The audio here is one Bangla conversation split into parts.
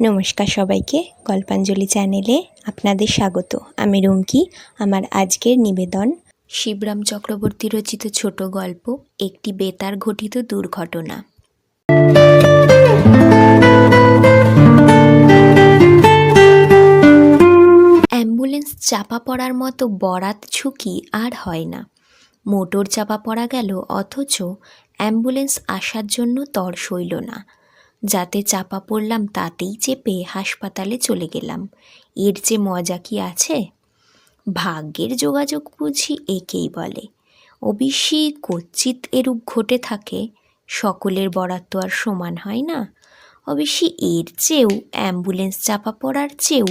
নমস্কার সবাইকে, গল্পাঞ্জলি চ্যানেলে আপনাদের স্বাগত। আমি রুমকি, আমার আজকের নিবেদন। শিবরাম চক্রবর্তী রচিত ছোট গল্প, একটি বেতার ঘটিত দুর্ঘটনা। অ্যাম্বুলেন্স চাপা পড়ার মতো বরাত ঝুঁকি আর হয় না। মোটর চাপা পড়া গেল, অথচ অ্যাম্বুলেন্স আসার জন্য তর সইল না। যাতে চাপা পড়লাম তাতেই চেপে হাসপাতালে চলে গেলাম। এর যে মজা কি আছে? ভাগ্যের যোগাযোগ বুঝি একেই বলে। অবশ্যই কচ্ছিত এরূপ ঘটে থাকে, সকলের বরাত তো আর সমান হয় না। অবশ্যই এর চেয়েও, অ্যাম্বুলেন্স চাপা পড়ার চেয়েও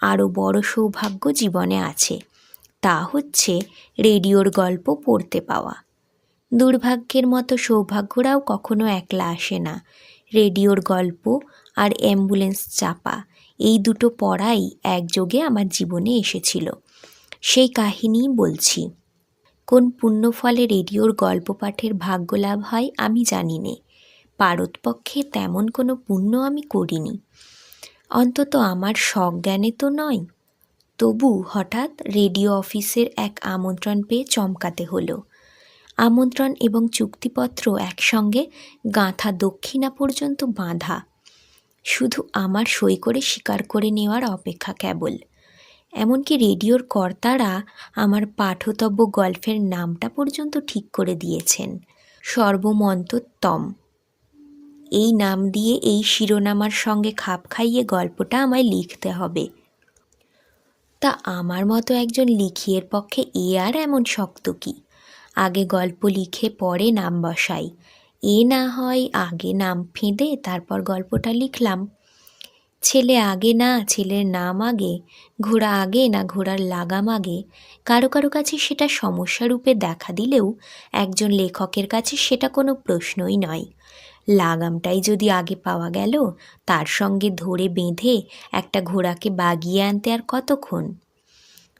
আরও বড় সৌভাগ্য জীবনে আছে। তা হচ্ছে রেডিওর গল্প পড়তে পাওয়া। দুর্ভাগ্যের মতো সৌভাগ্যরাও কখনো একলা আসে না। রেডিওর গল্প আর অ্যাম্বুলেন্স চাপা। এই দুটো পড়াই একযোগে আমার জীবনে এসেছিল। সেই কাহিনীই বলছি, কোন পুণ্যফলে রেডিওর গল্প পাঠের ভাগ্য লাভ হয় আমি জানি নে। পারতপক্ষে তেমন কোনো পুণ্য আমি করিনি। অন্তত আমার সজ্ঞানে তো নয়। তবু হঠাৎ রেডিও অফিসের এক আমন্ত্রণ পেয়ে চমকাতে হলো। আমন্ত্রণ এবং চুক্তিপত্র একসঙ্গে গাঁথা দক্ষিণা পর্যন্ত বাঁধা। শুধু আমার সই করে স্বীকার করে নেওয়ার অপেক্ষা কেবল। এমনকি রেডিওর কর্তারা আমার পাঠতব্য গল্পের নামটা পর্যন্ত ঠিক করে দিয়েছেন। সর্বমন্তোত্তম এই নাম দিয়ে এই শিরোনামার সঙ্গে খাপ খাইয়ে গল্পটা আমায় লিখতে হবে। তা আমার মতো একজন লিখিয়ের পক্ষে এ আর এমন শক্ত কি? আগে গল্প লিখে পরে নাম বসাই। এ না হয় আগে নাম ফেঁদে তারপর গল্পটা লিখলাম। ছেলে আগে না ছেলের নাম আগে, ঘোড়া আগে না ঘোড়ার লাগাম আগে। কারও কারও কাছে সেটা সমস্যা রূপে দেখা দিলেও একজন লেখকের কাছে সেটা কোনো প্রশ্নই নয়। লাগামটাই যদি আগে পাওয়া গেল, তার সঙ্গে ধরে বেঁধে একটা ঘোড়াকে বাগিয়ে আনতে আর কতক্ষণ?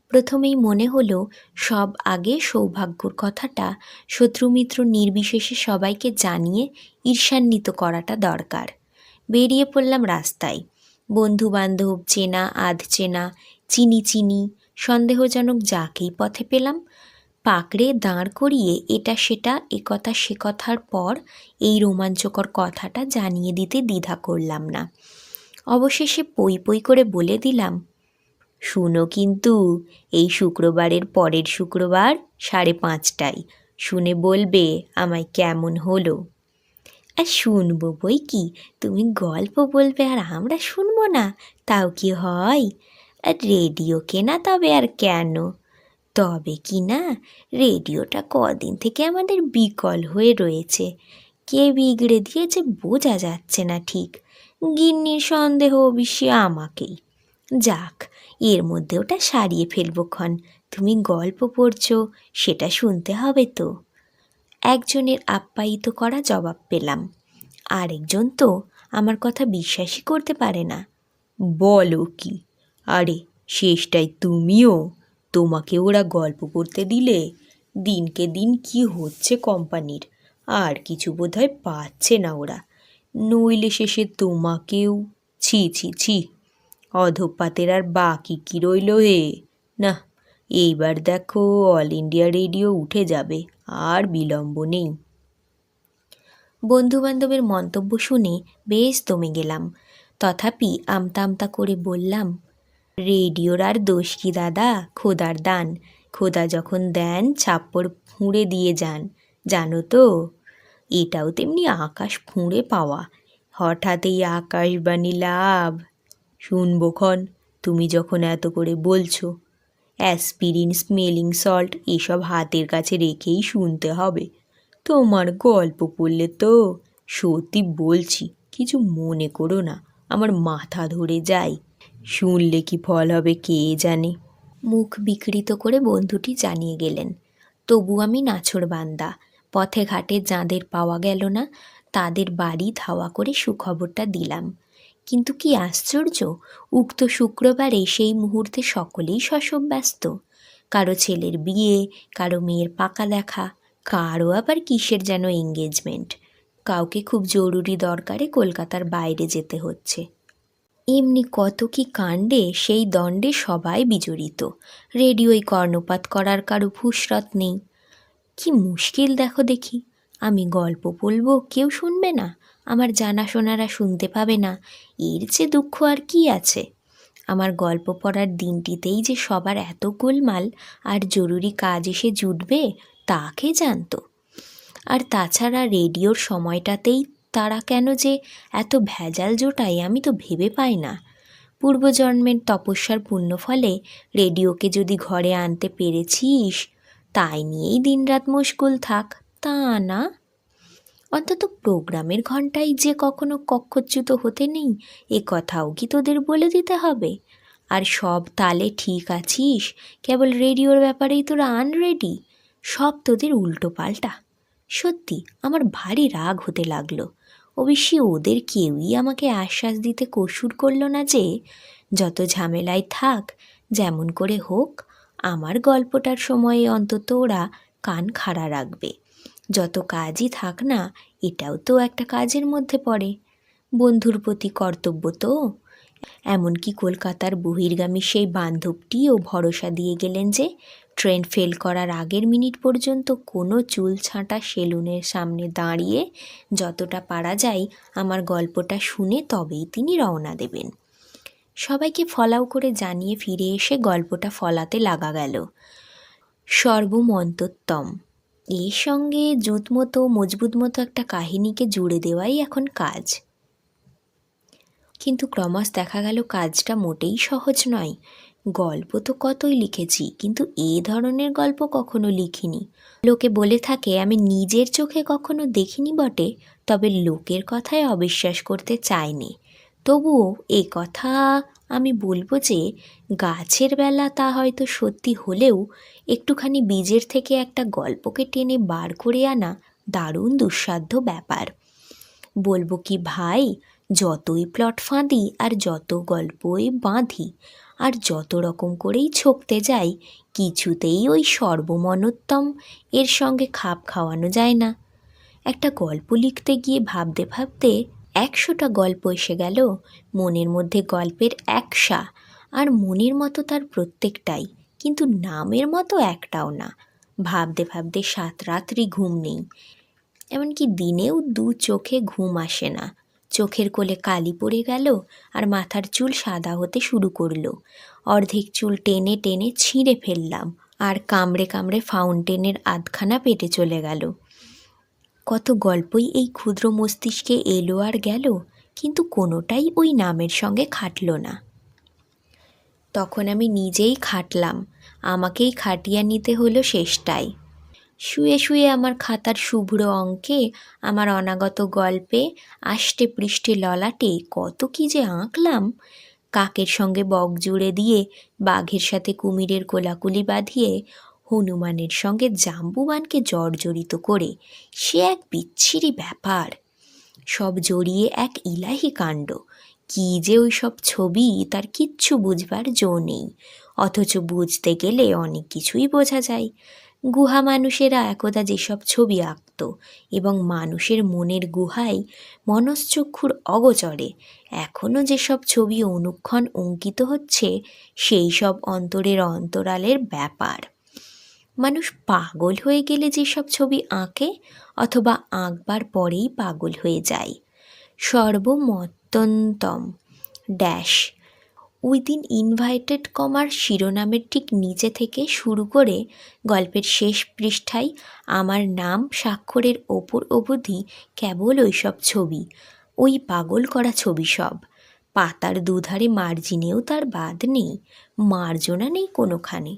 প্রথমেই মনে হলো, সব আগে সৌভাগ্যর কথাটা শত্রুমিত্র নির্বিশেষে সবাইকে জানিয়ে ঈর্ষান্বিত করাটা দরকার। বেরিয়ে পড়লাম রাস্তায়। বন্ধু বান্ধব চেনা, আধ চেনা, চিনি চিনি, সন্দেহজনক যাকেই পথে পেলাম, পাকড়ে দাঁড় করিয়ে এটা সেটা, এ কথা সে কথার পর এই রোমাঞ্চকর কথাটা জানিয়ে দিতে দ্বিধা করলাম না। অবশেষে পই পই করে বলে দিলাম শুনো কিন্তু, এই শুক্রবারের পরের শুক্রবার সাড়ে পাঁচটায়। শুনে বলবে আমায় কেমন হলো। আর শুনব বই কি? তুমি গল্প বলবে আর আমরা শুনব না। তাও কি হয়? আর রেডিও কেনা তবে আর কেন? তবে কি না? রেডিওটা কদিন থেকে আমাদের বিকল হয়ে রয়েছে। কে বিগড়ে দিয়েছে বোঝা যাচ্ছে না ঠিক। গিন্নির সন্দেহ অবশ্যই আমাকেই। যাক এর মধ্যে ওটা সারিয়ে ফেলব ক্ষণ। তুমি গল্প পড়ছো, সেটা শুনতে হবে তো। একজনের আপ্যায়িত করা জবাব পেলাম। আরেকজন তো আমার কথা বিশ্বাসই করতে পারে না। বলো কি? আরে শেষটায় তুমিও। তোমাকে ওরা গল্প করতে দিলে দিনকে দিন কি হচ্ছে কোম্পানির? আর কিছু বোধহয় পাচ্ছে না ওরা। নইলে শেষে তোমাকেও। ছি ছি ছি। অধপাতের আর বাকি কি রইল হে? না এইবার দেখো অল ইন্ডিয়া রেডিও উঠে যাবে, আর বিলম্ব নেই। বন্ধুবান্ধবের মন্তব্য শুনে বেশ দমে গেলাম। তথাপি আমতা আমতা করে বললাম, রেডিওর আর দোষ কি দাদা? খোদার দান। খোদা যখন দেন ছাপ্পড় ফুঁড়ে দিয়ে যান, জানো তো? এটাও তেমনি আকাশ ফুঁড়ে পাওয়া। হঠাৎ এই আকাশবাণী লাভ শুনব ক্ষণ, তুমি যখন এত করে বলছো। অ্যাসপিরিন স্মেলিং সল্ট এসব হাতের কাছে রেখেই শুনতে হবে। তোমার গল্প পড়লে তো সত্যি বলছি, কিছু মনে করো না, আমার মাথা ধরে যায়। শুনলে কি ফল হবে কে জানে? মুখ বিকৃত করে বন্ধুটি জানিয়ে গেলেন, তবু আমি নাছর বান্দা, পথে ঘাটে যাঁদের পাওয়া গেল না, তাদের বাড়ি ধাওয়া করে সুখবরটা দিলাম। কিন্তু কি আশ্চর্য, উক্ত শুক্রবারে সেই মুহূর্তে সকলেই শশব ব্যস্ত। কারও ছেলের বিয়ে, কারও মেয়ের পাকা দেখা কারও আবার কিসের যেন এঙ্গেজমেন্ট কাউকে খুব জরুরি দরকারে কলকাতার বাইরে যেতে হচ্ছে। এমনি কত কি কাণ্ডে সেই দণ্ডে সবাই বিজড়িত। রেডিওয় কর্ণপাত করার কারও ফুসরত নেই। কি মুশকিল দেখো দেখি। আমি গল্প বলব, কেউ শুনবে না। আমার জানাশোনারা শুনতে পাবে না। এর যে দুঃখ আর কি আছে? আমার গল্প পড়ার দিনটিতেই যে সবার এত গোলমাল আর জরুরি কাজ এসে জুটবে তাকে জানতো? আর তাছাড়া রেডিওর সময়টাতেই তারা কেন যে এত ভেজাল জোটায় আমি তো ভেবে পাই না। পূর্বজন্মের তপস্যার পুণ্যফলে রেডিওকে যদি ঘরে আনতে পেরেছিস, তাই নিয়েই দিনরাত মুশকুল থাক। তা না। অন্তত প্রোগ্রামের ঘন্টায় যে কখনো কক্ষচ্যুত হতে নেই, এ কথাও কি তোদের বলে দিতে হবে? আর সব তালে ঠিক আছিস? কেবল রেডিওর ব্যাপারেই তোরা আনরেডি সব তোদের উল্টো পাল্টা। সত্যি, আমার ভারী রাগ হতে লাগল। অবশ্যই ওদের কেউই আমাকে আশ্বাস দিতে কসুর করল না যে, যত ঝামেলায় থাক, যেমন করে হোক, আমার গল্পটার সময়ে অন্তত ওরা কান খাড়া রাখবে। যত কাজই থাক না, এটাও তো একটা কাজের মধ্যে পড়ে। বন্ধুর প্রতি কর্তব্য তো। এমনকি কলকাতার বহির্গামী সেই বান্ধবটিও ভরসা দিয়ে গেলেন যে, ট্রেন ফেল করার আগের মিনিট পর্যন্ত কোনো চুল ছাঁটা সেলুনের সামনে দাঁড়িয়ে যতটা পারা যায় আমার গল্পটা শুনে তবেই তিনি রওনা দেবেন। সবাইকে ফলাও করে জানিয়ে ফিরে এসে গল্পটা ফলাতে লাগা গেল। সর্বমন্তোত্তম। এর সঙ্গে জুত মতো মজবুত মতো একটা কাহিনীকে জুড়ে দেওয়াই এখন কাজ। কিন্তু ক্রমশ দেখা গেল কাজটা মোটেই সহজ নয়। গল্প তো কতই লিখেছি, কিন্তু এ ধরনের গল্প কখনো লিখিনি। লোকে বলে থাকে, আমি নিজের চোখে কখনো দেখিনি বটে, তবে লোকের কথায় অবিশ্বাস করতে চাইনি। তবুও এই কথা আমি বলব যে, গাছের বেলা তা হয়তো সত্যি হলেও একটুখানি বীজের থেকে একটা গল্পকে টেনে বার করে আনা দারুণ দুঃসাধ্য ব্যাপার। বলব কি, ভাই, যতই প্লট ফাঁদি আর যত গল্পই বাঁধি আর যত রকম করেই ছকতে যাই, কিছুতেই ওই সর্বমনোত্তম এর সঙ্গে খাপ খাওয়ানো যায় না। একটা গল্প লিখতে গিয়ে ভাবতে ভাবতে একশোটা গল্প এসে গেল মনের মধ্যে গল্পের একশা। আর মনের মতো তার প্রত্যেকটাই, কিন্তু নামের মতো একটাও না। ভাবতে ভাবতে সাত রাত্রি ঘুম নেই। এমনকি দিনেও দু চোখে ঘুম আসে না। চোখের কোলে কালি পড়ে গেল আর মাথার চুল সাদা হতে শুরু করল। অর্ধেক চুল টেনে টেনে ছিঁড়ে ফেললাম আর কামড়ে কামড়ে ফাউন্টেনের আধখানা পেটে চলে গেল। কত গল্পই এই ক্ষুদ্র মস্তিষ্কে এলো আর গেল, কিন্তু কোনোটাই ওই নামের সঙ্গে খাটল না। তখন আমি নিজেই খাটলাম, আমাকেই খাটিয়ে নিতে হলো শেষটায় শুয়ে শুয়ে আমার খাতার শুভ্র অঙ্কে, আমার অনাগত গল্পে, আষ্টে পৃষ্ঠে ললাটে কত কি যে আঁকলাম, কাকের সঙ্গে বক জুড়ে দিয়ে, বাঘের সাথে কুমিরের কোলাকুলি বাঁধিয়ে হনুমানের সঙ্গে জাম্বুবানকে জর্জরিত করে, সে এক বিচ্ছিরি ব্যাপার। সব জড়িয়ে এক ইলাহি কাণ্ড। কী যে ওই সব ছবি, তার কিচ্ছু বুঝবার জো নেই। অথচ বুঝতে গেলে অনেক কিছুই বোঝা যায়। গুহা মানুষেরা একদা যেসব ছবি আঁকত এবং মানুষের মনের গুহায় মনশ্চক্ষুর অগচরে এখনও যেসব ছবি অনুক্ষণ অঙ্কিত হচ্ছে, সেই সব অন্তরের অন্তরালের ব্যাপার। মানুষ পাগল হয়ে গেলে যেসব ছবি আঁকে অথবা আঁকবার পরেই পাগল হয়ে যায়। সর্বমত্যন্তম ড্যাশ। উইদিন ইনভাইটেড কমার শিরোনামের ঠিক নিচে থেকে শুরু করে গল্পের শেষ পৃষ্ঠায় আমার নাম স্বাক্ষরের ওপর অবধি কেবল ওইসব ছবি, ওই পাগল করা ছবি সব। পাতার দুধারে মার্জিনেও তার বাদ নেই, মার্জনা নেই কোনোখানে।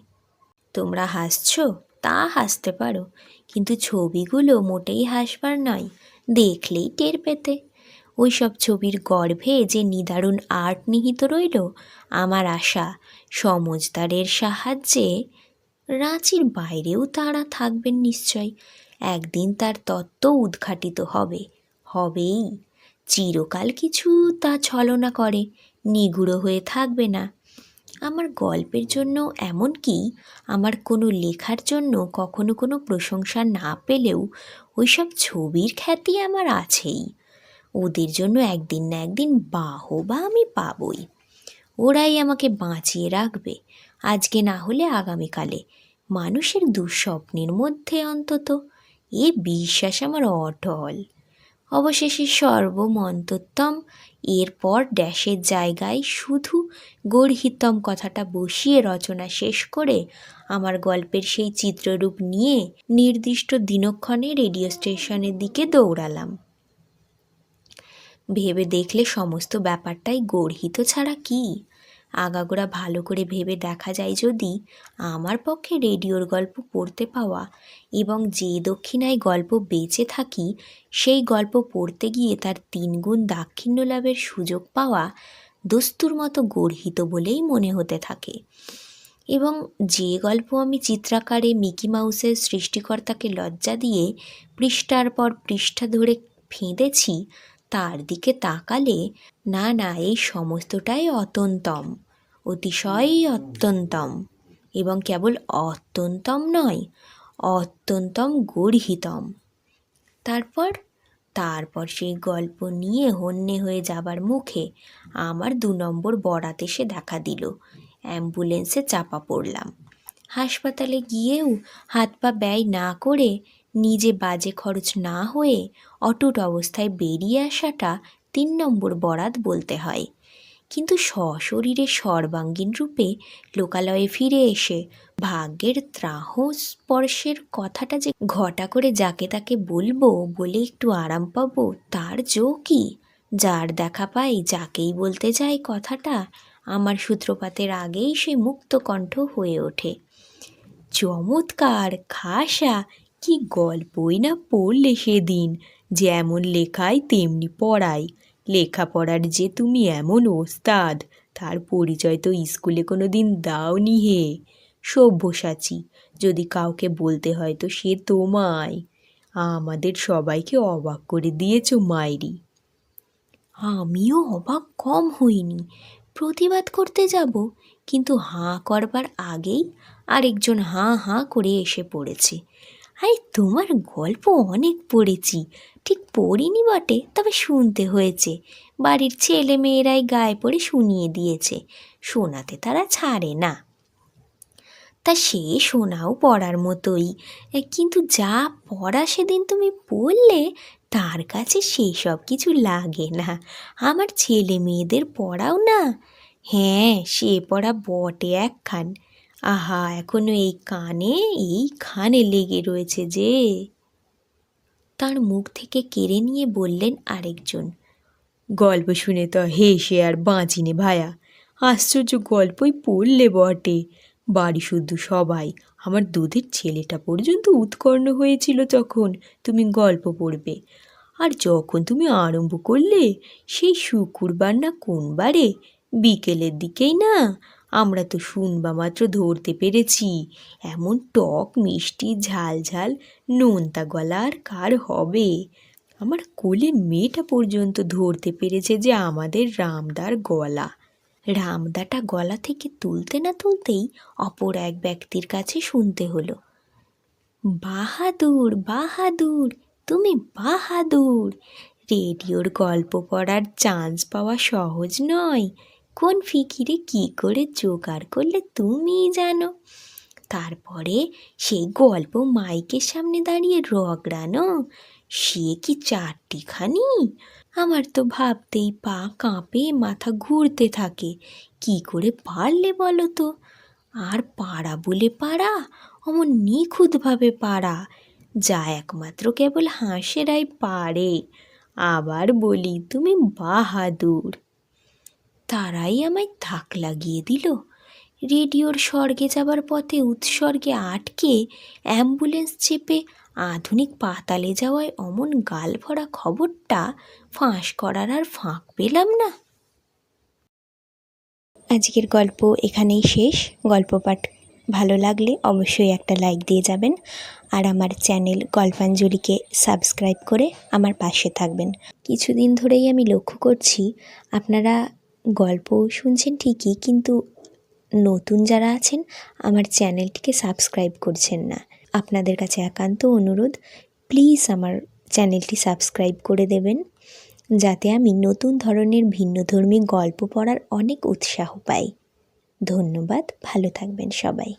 তোমরা হাসছ? তা হাসতে পারো। কিন্তু ছবিগুলো মোটেই হাসবার নয়, দেখলেই টের পেতে। ওই সব ছবির গর্ভে যে নিদারুণ আর্ট নিহিত রইল, আমার আশা সমজদারের সাহায্যে রাঁচির বাইরেও তারা থাকবেন নিশ্চয়। একদিন তার তত্ত্ব উদ্ঘাটিত হবে, হবেই। চিরকাল কিছু তা ছলনা করে, নিগুড়ো হয়ে থাকবে না। আমার গল্পের জন্য এমনকি আমার কোনো লেখার জন্য কখনো কোনো প্রশংসা না পেলেও ওইসব ছবির খ্যাতি আমার আছেই। ওদের জন্য একদিন না একদিন বাহবা আমি পাবই। ওরাই আমাকে বাঁচিয়ে রাখবে। আজকে না হলে আগামীকালে। মানুষের দুঃস্বপ্নের মধ্যে অন্তত। এ বিশ্বাস আমার অটল। অবশেষে সর্বমন্তোত্তম এরপর ড্যাশের জায়গায় শুধু গর্হিতম কথাটা বসিয়ে রচনা শেষ করে আমার গল্পের সেই চিত্ররূপ নিয়ে নির্দিষ্ট দিনক্ষণে রেডিও স্টেশনের দিকে দৌড়ালাম। ভেবে দেখলে সমস্ত ব্যাপারটাই গর্হিত ছাড়া কি? আগাগোড়া ভালো করে ভেবে দেখা যায় যদি আমার পক্ষে রেডিওর গল্প পড়তে পাওয়া এবং যে দক্ষিণায় গল্প বেঁচে থাকি, সেই গল্প পড়তে গিয়ে তার তিনগুণ দাক্ষিণ্য লাভের সুযোগ পাওয়া দস্তুর মতো গর্হিত বলেই মনে হতে থাকে। এবং যে গল্প আমি চিত্রাকারে মিকি মাউসের সৃষ্টিকর্তাকে লজ্জা দিয়ে পৃষ্ঠার পর পৃষ্ঠা ধরে ফেঁদেছি তার দিকে তাকালে না না এই সমস্তটাই অতন্তম অতিশয়ই অত্যন্তম এবং কেবল অত্যন্তম নয়, অত্যন্তম গর্হিতম। তারপর তারপর সেই গল্প নিয়ে হন্যে হয়ে যাবার মুখে আমার দু নম্বর বরাত এসে দেখা দিল। অ্যাম্বুলেন্সে চাপা পড়লাম। হাসপাতালে গিয়েও হাত পা ব্যয় না করে নিজে বাজে খরচ না হয়ে অটুট অবস্থায় বেরিয়ে আসাটা তিন নম্বর বরাত বলতে হয়। কিন্তু সশরীরে সর্বাঙ্গীন রূপে লোকালয়ে ফিরে এসে ভাগ্যের ত্রাহ স্পর্শের কথাটা যে ঘটা করে যাকে তাকে বলব বলে একটু আরাম পাবো, তার জো কি? যার দেখা পাই, যাকেই বলতে যাই কথাটা, আমার সূত্রপাতের আগেই সে মুক্ত কণ্ঠ হয়ে ওঠে। চমৎকার, খাসা কি গল্পই না পড়লে সেদিন? যেমন লেখায়, তেমনি পড়াই লেখাপড়ার যে তুমি এমন ওস্তাদ, তার পরিচয় তো স্কুলে কোনো দিন দাওনি হে। সভ্যসাচী যদি কাউকে বলতে হয় তো সে তোমায়। আমাদের সবাইকে অবাক করে দিয়েছ মাইরি। আমিও অবাক কম হইনি। প্রতিবাদ করতে যাব, কিন্তু হাঁ করবার আগেই আরেকজন হাঁ হাঁ করে এসে পড়েছে। আরে, তোমার গল্প অনেক পড়েছি। ঠিক পড়িনি বটে, তবে শুনতে হয়েছে। বাড়ির ছেলে মেয়েরাই গায়ে পড়ে শুনিয়ে দিয়েছে। শোনাতে তারা ছাড়ে না। তা সে শোনাও পড়ার মতোই। কিন্তু যা পড়া সেদিন তুমি পড়লে, তার কাছে সেই সব কিছু লাগে না। আমার ছেলে মেয়েদের পড়াও না। হ্যাঁ সে পড়া বটে একখান। আহা, এখনও এই কানে, এই খানে লেগে রয়েছে যে। তার মুখ থেকে কেড়ে নিয়ে বললেন আরেকজন, গল্প শুনে তো হেসে আর বাঁচিনে ভায়া। আশ্চর্য গল্পই পড়লে বটে। বাড়ি শুদ্ধ সবাই। আমার দুধের ছেলেটা পর্যন্ত উৎকর্ণ হয়েছিল তখন তুমি গল্প পড়বে। আর যখন তুমি আরম্ভ করলে, সেই শুকুরবার না কোনবারে, বিকেলের দিকেই না আমরা তো শুনবা মাত্র ধরতে পেরেছি। এমন টক, মিষ্টি, ঝাল ঝাল, নোনতা গলা আর কার হবে? আমার কোলের মেয়েটা পর্যন্ত ধরতে পেরেছে যে আমাদের রামদার গলা। রামদাটা গলা থেকে তুলতে না তুলতেই অপর এক ব্যক্তির কাছে শুনতে হলো। বাহাদুর বাহাদুর, তুমি বাহাদুর! রেডিওর গল্প পড়ার চান্স পাওয়া সহজ নয়। কোন ফিকিরে কি করে জোগাড় করলে তুমিই জানো? তারপরে সেই গল্প মাইকের সামনে দাঁড়িয়ে রগড়ানো, সে কি চারটিখানি? আমার তো ভাবতেই পা কাঁপে, মাথা ঘুরতে থাকে। কি করে পারলে বলো তো? আর পাড়া বলে পাড়া, অমন নিখুঁতভাবে পাড়া, যা একমাত্র কেবল হাঁসেরাই পারে। আবার বলি, তুমি বাহাদুর। তারাই আমায় থাক লাগিয়ে দিল। রেডিওর স্বর্গে যাবার পথে উৎসর্গে আটকে অ্যাম্বুলেন্স চেপে আধুনিক পাতালে যাওয়ায় অমন গাল ভরা খবরটা ফাঁস করার আর ফাঁক পেলাম না। আজকের গল্প এখানেই শেষ। গল্প পাঠ ভালো লাগলে অবশ্যই একটা লাইক দিয়ে যাবেন আর আমার চ্যানেল গল্পাঞ্জলিকে সাবস্ক্রাইব করে আমার পাশে থাকবেন। কিছুদিন ধরেই আমি লক্ষ্য করছি আপনারা গল্প শুনছেন ঠিকই, কিন্তু নতুন যারা আছেন, আমার চ্যানেলটিকে সাবস্ক্রাইব করছেন না। আপনাদের কাছে একান্ত অনুরোধ, প্লিজ আমার চ্যানেলটি সাবস্ক্রাইব করে দেবেন, যাতে আমি নতুন ধরনের ভিন্নধর্মী গল্প পড়ার অনেক উৎসাহ পাই। ধন্যবাদ, ভালো থাকবেন সবাই।